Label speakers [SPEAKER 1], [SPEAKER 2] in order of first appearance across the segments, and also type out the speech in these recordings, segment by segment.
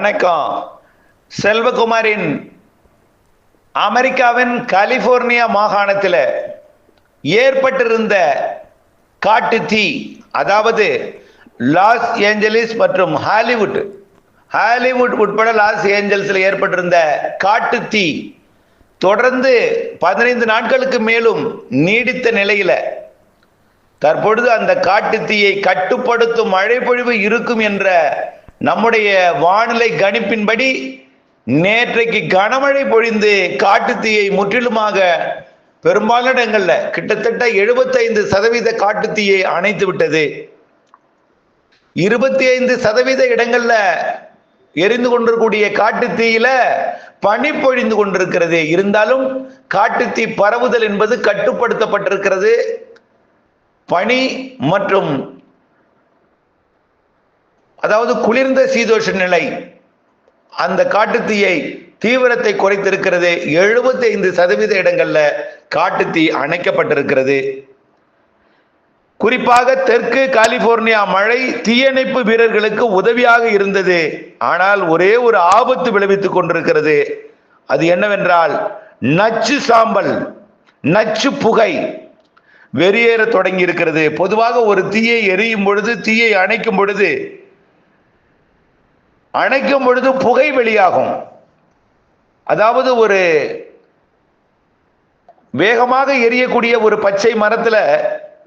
[SPEAKER 1] வணக்கம். செல்வகுமாரின் அமெரிக்காவின் கலிபோர்னியா மாகாணத்தில் ஏற்பட்டிருந்த காட்டு தீ அதாவது லாஸ் ஏஞ்சலிஸ் மற்றும் ஹாலிவுட் ஹாலிவுட் உட்பட லாஸ் ஏஞ்சல்ஸில் ஏற்பட்டிருந்த காட்டு தீ தொடர்ந்து பதினைந்து நாட்களுக்கு மேலும் நீடித்த நிலையில் தற்பொழுது அந்த காட்டு தீயை கட்டுப்படுத்தும் மழை பொழிவு இருக்கும் என்ற நம்முடைய வானிலை கணிப்பின்படி நேற்றைக்கு கனமழை பொழிந்து காட்டுத்தீயை முற்றிலுமாக பெரும்பாலான இடங்கள்ல கிட்டத்தட்ட எழுபத்தைந்து சதவீத காட்டுத்தீயை அணைத்து விட்டது. இருபத்தி ஐந்து சதவீத இடங்கள்ல எரிந்து கொண்டிருக்கூடிய காட்டுத்தீயில பனி பொழிந்து கொண்டிருக்கிறது. இருந்தாலும் காட்டுத்தீ பரவுதல் என்பது கட்டுப்படுத்தப்பட்டிருக்கிறது. பனி மற்றும் அதாவது குளிர்ந்த சீதோஷ நிலை. அந்த காட்டுத்தீயை தீவிரத்தை குறைத்திருக்கிறது. எழுபத்தி ஐந்து சதவீத இடங்கள்ல காட்டுத்தீ அணைக்கப்பட்டிருக்கிறது. குறிப்பாக தெற்கு கலிபோர்னியா மழை தீயணைப்பு வீரர்களுக்கு உதவியாக இருந்தது. ஆனால் ஒரே ஒரு ஆபத்து விளைவித்துக் கொண்டிருக்கிறது. அது என்னவென்றால் நச்சு சாம்பல் நச்சு புகை வெறியேற தொடங்கி இருக்கிறது பொதுவாக ஒரு தீயை எரியும் பொழுது தீயை அணைக்கும் பொழுது அணைக்கும் பொழுது புகை வெளியாகும். அதாவது ஒரு வேகமாக எரியக்கூடிய ஒரு பச்சை மரத்துல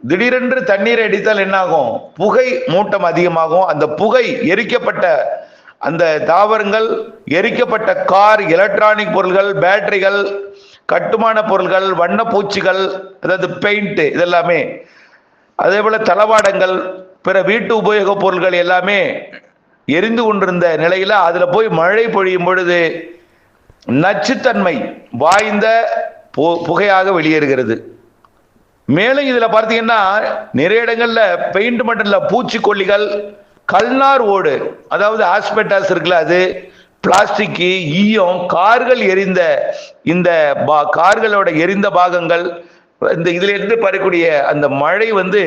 [SPEAKER 1] திடீரென்று தண்ணீர் அடித்தால் என்னாகும்? புகை மூட்டம் அதிகமாகும். அந்த புகை எரிக்கப்பட்ட அந்த தாவரங்கள் எரிக்கப்பட்ட கார் எலக்ட்ரானிக் பொருள்கள் பேட்டரிகள் கட்டுமான பொருள்கள் வண்ணப்பூச்சிகள் அதாவது பெயிண்ட் இதெல்லாமே அதே போல தளவாடங்கள் பிற வீட்டு உபயோகப் பொருள்கள் எல்லாமே எரிந்து கொண்டிருந்த நிலையில அதுல போய் மழை பொழியும் பொழுது நச்சுத்தன்மை வாய்ந்த பு- புகையாக வெளியேறுகிறது. மேலும் இதுல பார்த்தீங்கன்னா நிறைய இடங்கள்ல பெயிண்ட் மட்டும் இல்ல பூச்சிக்கொல்லிகள் கல்நார் ஓடு அதாவது ஆஸ்பெட்டாஸ் இருக்குல்ல அது பிளாஸ்டிக் ஈயம் கார்கள் எரிந்த இந்த பா- கார்களோட எரிந்த பாகங்கள் இந்த இதுல இருந்து பறக்கூடிய அந்த மழை வந்து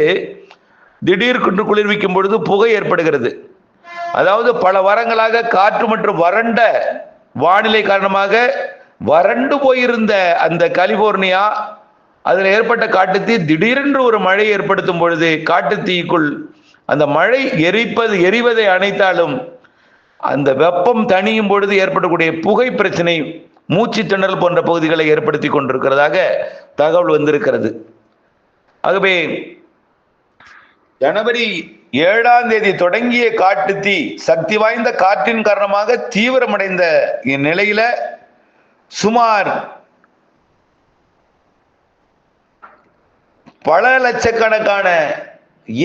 [SPEAKER 1] திடீர் குண்டு குளிர்விக்கும் பொழுது புகை ஏற்படுகிறது. அதாவது பல வாரங்களாக காற்று மற்றும் வறண்ட வானிலை காரணமாக வறண்டு போயிருந்த அந்த கலிபோர்னியா அதில் ஏற்பட்ட காட்டுத்தீ திடீரென்று ஒரு மழை ஏற்படுத்தும் பொழுது காட்டுத்தீக்குள் அந்த மழை எரிப்பது எரிவதை அணைத்தாலும் அந்த வெப்பம் தணியும் பொழுது ஏற்படக்கூடிய புகை பிரச்சனை மூச்சு திணறல் போன்ற பகுதிகளை ஏற்படுத்தி கொண்டிருக்கிறதாக தகவல் வந்திருக்கிறது. ஆகவே ஜனவரி ஏழாம் தேதி தொடங்கிய காட்டு தீ சக்தி வாய்ந்த காற்றின் காரணமாக தீவிரமடைந்த இந்நிலையில சுமார் பல லட்சக்கணக்கான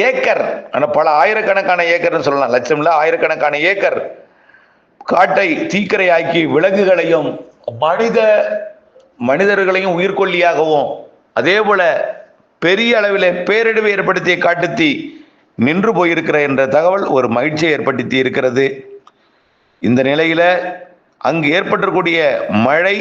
[SPEAKER 1] ஏக்கர் ஆனால் பல ஆயிரக்கணக்கான ஏக்கர்னு சொல்லலாம். லட்சம் இல்ல ஆயிரக்கணக்கான ஏக்கர் காட்டை தீக்கிரையாக்கி விலங்குகளையும் மனித மனிதர்களையும் உயிர்கொல்லியாகவும் அதே போல பெரிய அளவில் பேரிடிவு ஏற்படுத்திய காட்டுத்தீ நின்று போயிருக்கிற என்ற தகவல் ஒரு மகிழ்ச்சியை ஏற்படுத்தி இருக்கிறது. இந்த நிலையில அங்கு ஏற்பட்டிருக்கூடிய மழை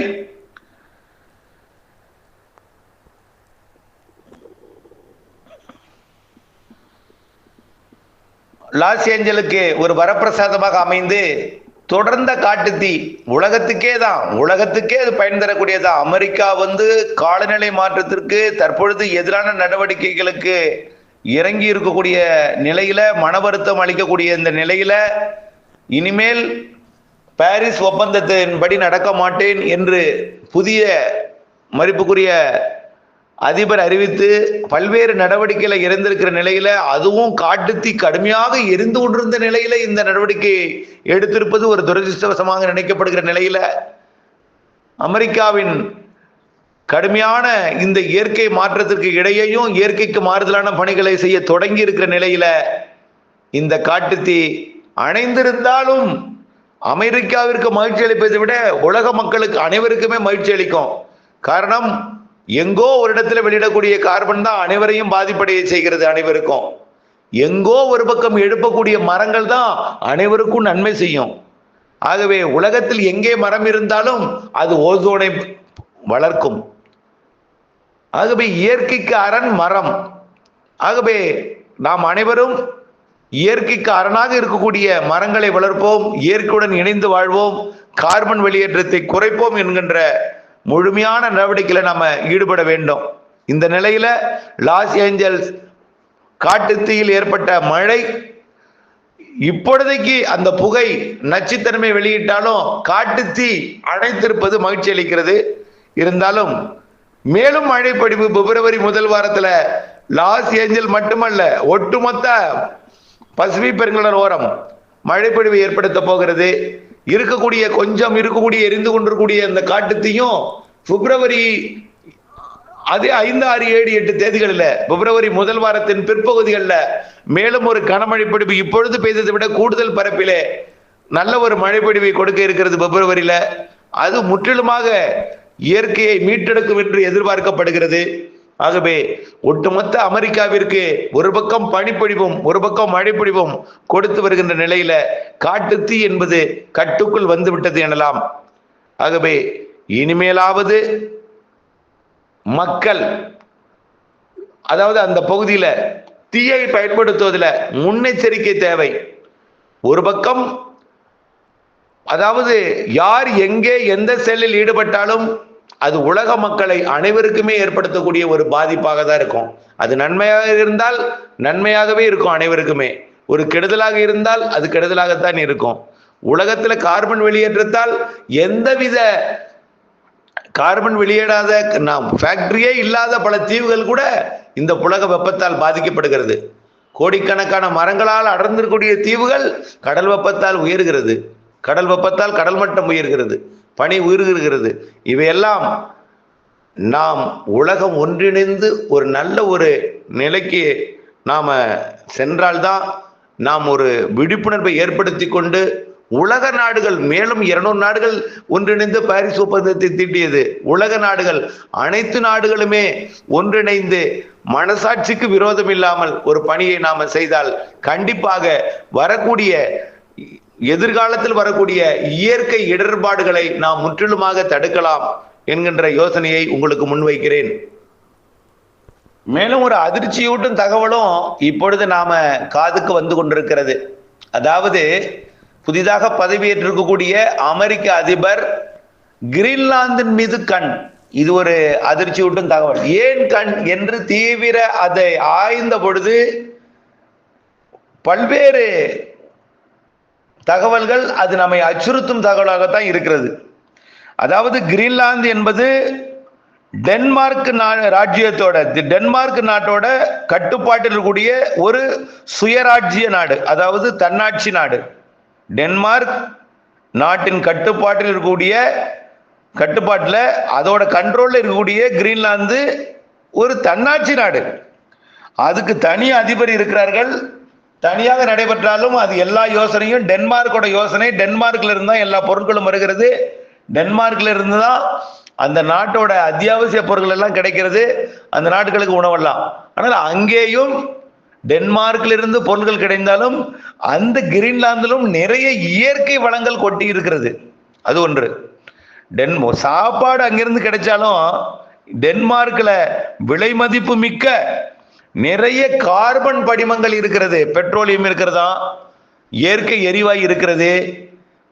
[SPEAKER 1] லாஸ் ஏஞ்சலுக்கு ஒரு வரப்பிரசாதமாக அமைந்து தொடர்ந்த காட்டுத்தீ உலகத்துக்கே தான் உலகத்துக்கே அது பயன் தரக்கூடியதான் அமெரிக்கா வந்து காலநிலை மாற்றத்திற்கு தற்பொழுது எதிரான நடவடிக்கைகளுக்கு இறங்கி இருக்கக்கூடிய நிலையில மன வருத்தம் அளிக்கக்கூடிய இந்த நிலையில இனிமேல் பாரிஸ் ஒப்பந்தத்தின்படி நடக்க மாட்டேன் என்று புதிய மதிப்புக்குரிய அதிபர் அறிவித்து பல்வேறு நடவடிக்கைகளை இருந்திருக்கிற நிலையில அதுவும் காட்டுத்தி கடுமையாக எரிந்து கொண்டிருந்த நிலையில இந்த நடவடிக்கை எடுத்திருப்பது ஒரு துரதிருஷ்டவசமாக நினைக்கப்படுகிற நிலையில அமெரிக்காவின் கடுமையான இந்த இயற்கை மாற்றத்திற்கு இடையேயும் இயற்கைக்கு மாறுதலான பணிகளை செய்ய தொடங்கி இருக்கிற நிலையில இந்த காட்டுத்தீ அணைந்திருந்தாலும் அமெரிக்காவிற்கு மகிழ்ச்சி அளிப்பதை விட உலக மக்களுக்கு அனைவருக்குமே மகிழ்ச்சி அளிக்கும். காரணம் எங்கோ ஒரு இடத்துல வெளியிடக்கூடிய கார்பன் தான் அனைவரையும் பாதிப்படைய செய்கிறது அனைவருக்கும். எங்கோ ஒரு பக்கம் எழுப்பக்கூடிய மரங்கள் தான் அனைவருக்கும் நன்மை செய்யும். ஆகவே உலகத்தில் எங்கே மரம் இருந்தாலும் அது ஓசோனை வளர்க்கும். ஆகவே இயற்கைக்கு அரண் மரம். ஆகவே நாம் அனைவரும் இயற்கைக்கு அரணாக இருக்கக்கூடிய மரங்களை வளர்ப்போம் இயற்கையுடன் இணைந்து வாழ்வோம் கார்பன் வெளியேற்றத்தை குறைப்போம் என்கின்ற முழுமையான நடவடிக்கையில நம்ம ஈடுபட வேண்டும். இந்த நிலையில லாஸ் ஏஞ்சல்ஸ் காட்டுத்தீயில் ஏற்பட்ட மழை இப்பொழுதைக்கு அந்த புகை நச்சுத்தன்மை வெளியிட்டாலும் காட்டுத்தீ அடைத்திருப்பது மகிழ்ச்சி அளிக்கிறது. இருந்தாலும் மேலும் மழை பிப்ரவரி முதல் வாரத்துல லாஸ் ஏஞ்சல் மட்டுமல்ல ஒட்டுமொத்த பசிபிக் பெருங்கடல் ஓரம் மழைப்பொழிவு ஏற்படுத்த போகிறது. இருக்கக்கூடிய கொஞ்சம் இருக்கக்கூடிய எரிந்து கொண்டிருக்கக்கூடிய இந்த காட்டுத்தையும் பிப்ரவரி அதே ஐந்து ஆறு ஏழு எட்டு தேதிகளில் பிப்ரவரி முதல் வாரத்தின் பிற்பகுதிகளில் மேலும் ஒரு கனமழை இப்பொழுது பெய்ததை விட கூடுதல் பரப்பிலே நல்ல ஒரு மழைப்பொழிவை கொடுக்க இருக்கிறது பிப்ரவரியில. அது முற்றிலுமாக இயற்கையை மீட்டெடுக்கும் என்று எதிர்பார்க்கப்படுகிறது. ஆகவே ஒட்டுமொத்த அமெரிக்காவிற்கு ஒரு பக்கம் பனிப்பொழிவும் ஒரு பக்கம் மழைப்பொழிவும் கொடுத்து வருகின்ற நிலையில காட்டுத்தீ என்பது கட்டுக்குள் வந்துவிட்டது எனலாம். ஆகவே இனிமேலாவது மக்கள் அதாவது அந்த பகுதியில தீயை பயன்படுத்துவதில் முன்னெச்சரிக்கை தேவை. ஒரு பக்கம் அதாவது யார் எங்கே எந்த செல்லில் ஈடுபட்டாலும் அது உலக மக்களை அனைவருக்குமே ஏற்படுத்தக்கூடிய ஒரு பாதிப்பாக தான் இருக்கும். அது நன்மையாக இருந்தால் நன்மையாகவே இருக்கும் அனைவருக்குமே. ஒரு கெடுதலாக இருந்தால் அது கெடுதலாகத்தான் இருக்கும். உலகத்துல கார்பன் வெளியேற்றத்தால் எந்தவித கார்பன் வெளியேறாத நாம் ஃபேக்டரியே இல்லாத பல தீவுகள் கூட இந்த புலக வெப்பத்தால் பாதிக்கப்படுகிறது. கோடிக்கணக்கான மரங்களால் அடர்ந்திருக்கக்கூடிய தீவுகள் கடல் வெப்பத்தால் உயர்கிறது. கடல் வெப்பத்தால் கடல் மட்டம் உயர்கிறது. பனி உயர்கிறது. இவையெல்லாம் நாம் உலகம் ஒன்றிணைந்து ஒரு நல்ல ஒரு நிலைக்கு நாம் சென்றால்தான் நாம் ஒரு விழிப்புணர்வை ஏற்படுத்தி கொண்டு உலக நாடுகள் மேலும் இருநூறு நாடுகள் ஒன்றிணைந்து பாரிஸ் ஒப்பந்தத்தை தீட்டியது. உலக நாடுகள் அனைத்து நாடுகளுமே ஒன்றிணைந்து மனசாட்சிக்கு விரோதம் இல்லாமல் ஒரு பணியை நாம செய்தால் கண்டிப்பாக வரக்கூடிய எதிர்காலத்தில் வரக்கூடிய இயற்கை இடர்பாடுகளை நாம் முற்றிலுமாக தடுக்கலாம் என்கின்ற யோசனையை உங்களுக்கு முன்வைக்கிறேன். மேலும் ஒரு அதிர்ச்சியூட்டும் தகவலும் இப்பொழுது நாம காதுக்கு வந்து கொண்டிருக்கிறது. அதாவது புதிதாக பதவியேற்றிருக்கக்கூடிய அமெரிக்க அதிபர் கிரீன்லாந்தின் மீது கண். இது ஒரு அதிர்ச்சியூட்டும் தகவல். ஏன் கண் என்று தீவிர அதை ஆய்ந்த பொழுது பல்வேறு தகவல்கள் அது நம்மை அச்சுறுத்தும் தகவலாகத்தான் இருக்கிறது. அதாவது கிரீன்லாந்து என்பது டென்மார்க் ராஜ்யத்தோட டென்மார்க் நாட்டோட கட்டுப்பாட்டில் இருக்கக்கூடிய ஒரு சுயராஜ்ய நாடு அதாவது தன்னாட்சி நாடு. டென்மார்க் நாட்டின் கட்டுப்பாட்டில் இருக்கக்கூடிய கட்டுப்பாட்டில் அதோட கண்ட்ரோலில் இருக்கக்கூடிய கிரீன்லாந்து ஒரு தன்னாட்சி நாடு. அதுக்கு தனி அதிபர் இருக்கிறார்கள் தனியாக நடைபெற்றாலும் அது எல்லா யோசனையும் டென்மார்க்கோட யோசனை டென்மார்க்ல இருந்து தான் எல்லா பொருட்களும் வருகிறது. டென்மார்க்ல இருந்து தான் அந்த நாட்டோட அத்தியாவசிய பொருட்கள் எல்லாம் கிடைக்கிறது. அந்த நாட்டுகளுக்கு உணவெல்லாம். ஆனால் அங்கேயும் டென்மார்க்ல இருந்து பொருட்கள் கிடைந்தாலும் அந்த கிரீன்லாந்திலும் நிறைய இயற்கை வளங்கள் கொட்டி இருக்கிறது. அது ஒன்று. டென் சாப்பாடு அங்கிருந்து கிடைச்சாலும் டென்மார்க்ல விலை மதிப்பு மிக்க நிறைய கார்பன் படிமங்கள் இருக்கிறது. பெட்ரோலியம் இருக்கிறதா? இயற்கை எரிவாயு இருக்கிறது.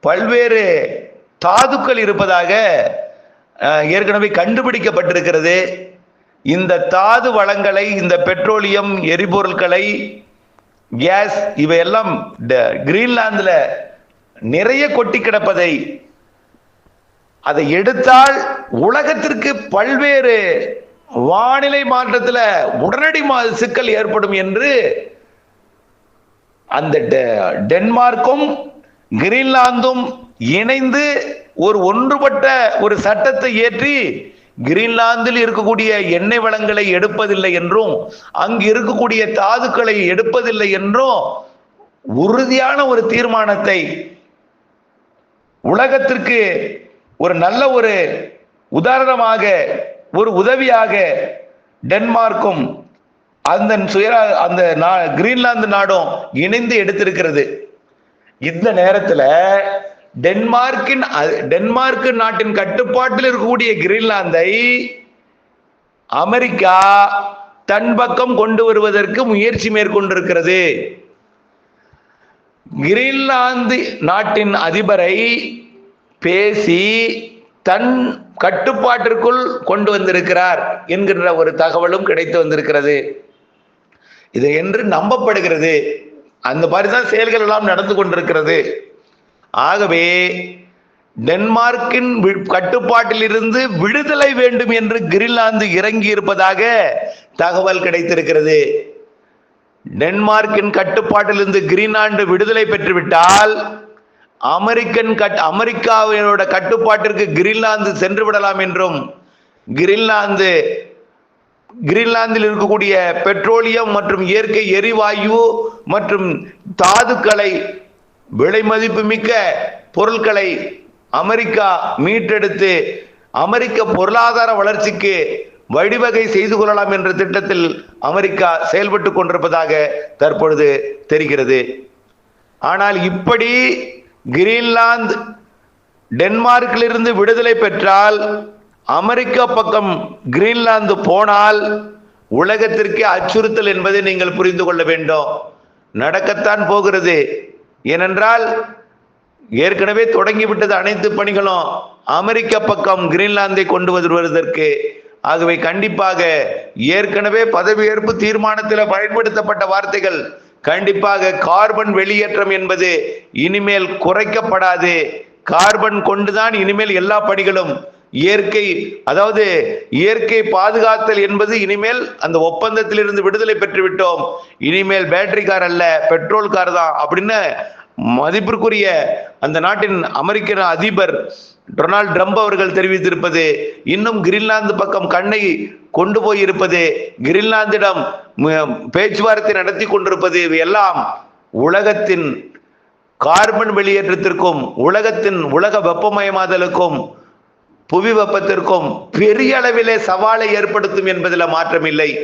[SPEAKER 1] பல்வேறு தாதுக்கள் இருப்பதாக ஏற்கனவே கண்டுபிடிக்கப்பட்டிருக்கிறது. இந்த தாது வளங்களை இந்த பெட்ரோலியம் எரிபொருட்களை கேஸ் இவையெல்லாம் கிரீன்லாந்துல நிறைய கொட்டி கிடப்பதை அதை எடுத்தால் உலகத்திற்கு பல்வேறு வானிலை மாற்றத்துல உடனடி சிக்கல் ஏற்படும் என்று அந்த டென்மார்க்கும் கிரீன்லாந்தும் இணைந்து ஒரு ஒன்றுபட்ட ஒரு சட்டத்தை ஏற்றி கிரீன்லாந்தில் இருக்கக்கூடிய எண்ணெய் வளங்களை எடுப்பதில்லை என்றும் அங்கு இருக்கக்கூடிய தாதுக்களை எடுப்பதில்லை என்றும் உறுதியான ஒரு தீர்மானத்தை உலகத்திற்கு ஒரு நல்ல ஒரு உதாரணமாக ஒரு உதவியாக டென்மார்க்கும் அந்த சுய அந்த கிரீன்லாந்து நாடும் இணைந்து எடுத்திருக்கிறது. இந்த நேரத்துல டென்மார்க்கின் டென்மார்க் நாட்டின் கட்டுப்பாட்டில் இருக்கக்கூடிய கிரீன்லாந்தை அமெரிக்கா தன் பக்கம் கொண்டு வருவதற்கு முயற்சி மேற்கொண்டிருக்கிறது. கிரீன்லாந்து நாட்டின் அதிபரை பேசி தன் கட்டுப்பாட்டிற்குள் கொண்டு வந்திருக்கிறார் என்கின்ற ஒரு தகவலும் கிடைத்து வந்திருக்கிறது. இது என்று நம்பப்படுகிறது. அந்த மாதிரி தான் செயல்கள் எல்லாம் நடந்து கொண்டிருக்கிறது. ஆகவே டென்மார்க்கின் வி- கட்டுப்பாட்டிலிருந்து விடுதலை வேண்டும் என்று கிரீன்லாந்து இறங்கி இருப்பதாக தகவல் கிடைத்திருக்கிறது. டென்மார்க்கின் கட்டுப்பாட்டிலிருந்து கிரீன்லாந்து விடுதலை பெற்றுவிட்டால் அமெரிக்கன் கட் அமெரிக்காவினோட கட்டுப்பாட்டிற்கு கிரீன்லாந்து சென்று விடலாம் என்றும் கிரீன்லாந்து கிரீன்லாந்தில் இருக்கக்கூடிய பெட்ரோலியம் மற்றும் இயற்கை எரிவாயு மற்றும் தாதுக்களை விலை மதிப்புமிக்க பொருட்களை அமெரிக்கா மீட்டெடுத்து அமெரிக்க பொருளாதார வளர்ச்சிக்கு வழிவகை செய்து கொள்ளலாம் என்ற திட்டத்தில் அமெரிக்கா செயல்பட்டு கொண்டிருப்பதாக தற்பொழுது தெரிகிறது. ஆனால் இப்படி கிரீன்லாந்து டென்மார்க்கிலிருந்து விடுதலை பெற்றால் அமெரிக்கா பக்கம் கிரீன்லாந்து போனால் உலகத்திற்கே அச்சுறுத்தல் என்பதை நீங்கள் புரிந்து கொள்ள வேண்டும். நடக்கத்தான் போகிறது. ஏனென்றால் ஏற்கனவே தொடங்கிவிட்டது அனைத்து பணிகளும் அமெரிக்க பக்கம் கிரீன்லாந்தை கொண்டு வருவதற்கு. ஆகவே கண்டிப்பாக ஏற்கனவே பதவியேற்பு தீர்மானத்தில் பயன்படுத்தப்பட்ட வார்த்தைகள் கண்டிப்பாக கார்பன் வெளியேற்றம் என்பது இனிமேல் குறைக்கப்படாது. கார்பன் கொண்டுதான் இனிமேல் எல்லா பணிகளும். இயற்கை அதாவது இயற்கை பாதுகாத்தல் என்பது இனிமேல் அந்த ஒப்பந்தத்திலிருந்து விடுதலை பெற்று விட்டோம் இனிமேல் பேட்டரி கார் அல்ல பெட்ரோல் கார் தான் அப்படின்னு மதிப்பிற்குரிய அந்த நாட்டின் அமெரிக்க அதிபர் டொனால்ட் ட்ரம்ப் அவர்கள் தெரிவித்திருப்பது இன்னும் கிரீன்லாந்து பக்கம் கண்ணை கொண்டு போயிருப்பது கிரீன்லாந்திடம் பேச்சுவார்த்தை நடத்தி கொண்டிருப்பது இவையெல்லாம் உலகத்தின் கார்பன் வெளியேற்றத்திற்கும் உலகத்தின் உலக வெப்பமயமாதலுக்கும் புவி வெப்பத்திற்கும் பெரிய அளவிலே சவாலை ஏற்படுத்தும் என்பதில் மாற்றமில்லை.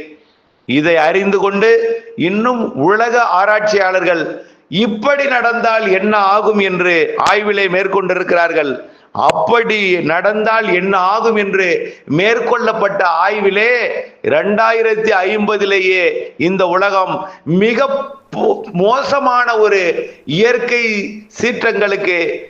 [SPEAKER 1] இதை அறிந்து கொண்டு இன்னும் உலக ஆராய்ச்சியாளர்கள் இப்படி நடந்தால் என்ன ஆகும் என்று ஆய்விலே மேற்கொண்டிருக்கிறார்கள். அப்படி நடந்தால் என்ன ஆகும் என்று மேற்கொள்ளப்பட்ட ஆய்விலே இரண்டாயிரத்தி ஐம்பதிலேயே இந்த உலகம் மிக போ- மோசமான ஒரு இயற்கை சீற்றங்களுக்கு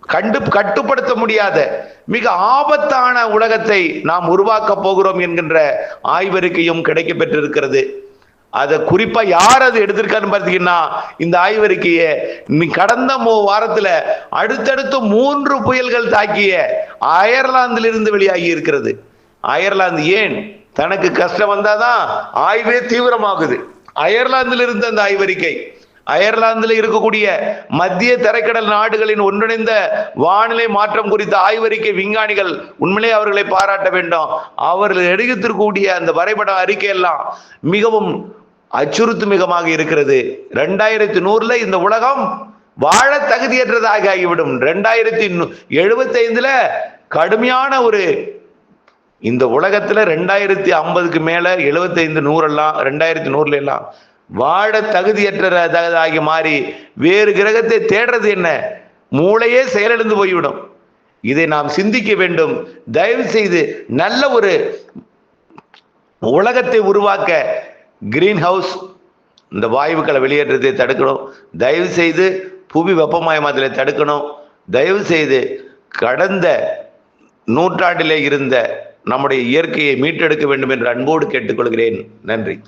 [SPEAKER 1] கண்டு கட்டுப்படுத்த முடியாத மிக ஆபத்தான உலகத்தை நாம் உருவாக்க போகிறோம் என்கின்ற ஆய்வறிக்கையும் கிடைக்க பெற்றிருக்கிறது அதை குறிப்பா யார் அது எடுத்திருக்காருன்னு பார்த்தீங்கன்னா இந்த ஆய்வறிக்கையை கடந்த மூ வாரத்துல அடுத்தடுத்து மூன்று புயல்கள் தாக்கிய அயர்லாந்திலிருந்து வெளியாகி இருக்கிறது. அயர்லாந்து ஏன்? தனக்கு கஷ்டம் வந்தாதான் ஆய்வே தீவிரமாகுது. அயர்லாந்தில் இருந்த அந்த ஆய்வறிக்கை. அயர்லாந்தில் இருக்கக்கூடிய மத்திய தரைக்கடல் நாடுகளின் ஒன்றிணைந்த வானிலை மாற்றம் குறித்த ஆய்வறிக்கை விஞ்ஞானிகள் உண்மையிலே அவர்களை பாராட்ட வேண்டும். அவர்கள் எடுத்திருக்கக்கூடிய அந்த வரைபட அறிக்கை எல்லாம் மிகவும் அச்சுறுத்துமிகமாக இருக்கிறது. ரெண்டாயிரத்தி நூறுல இந்த உலகம் வாழ தகுதியற்றதாக ஆகிவிடும். ரெண்டாயிரத்தி எழுபத்தி ஐந்துல கடுமையான ஒரு இந்த உலகத்துல ரெண்டாயிரத்தி ஐம்பதுக்கு மேல எழுபத்தைந்து நூறெல்லாம் ரெண்டாயிரத்தி நூறுல எல்லாம் வாழ தகுதியற்றதாகி மாறி வேறு கிரகத்தை தேடுறது என்ன? மூளையே செயலிழந்து போய்விடும். இதை நாம் சிந்திக்க வேண்டும். தயவு செய்து நல்ல ஒரு உலகத்தை உருவாக்க கிரீன் ஹவுஸ் இந்த வாயுக்களை வெளியேற்றத்தை தடுக்கணும். தயவு செய்து புவி வெப்பமயமாதலை தடுக்கணும். தயவு செய்து கடந்த நூற்றாண்டிலே இருந்த நம்முடைய இயற்கையை மீட்டெடுக்க வேண்டும் என்று அன்போடு கேட்டுக்கொள்கிறேன். நன்றி.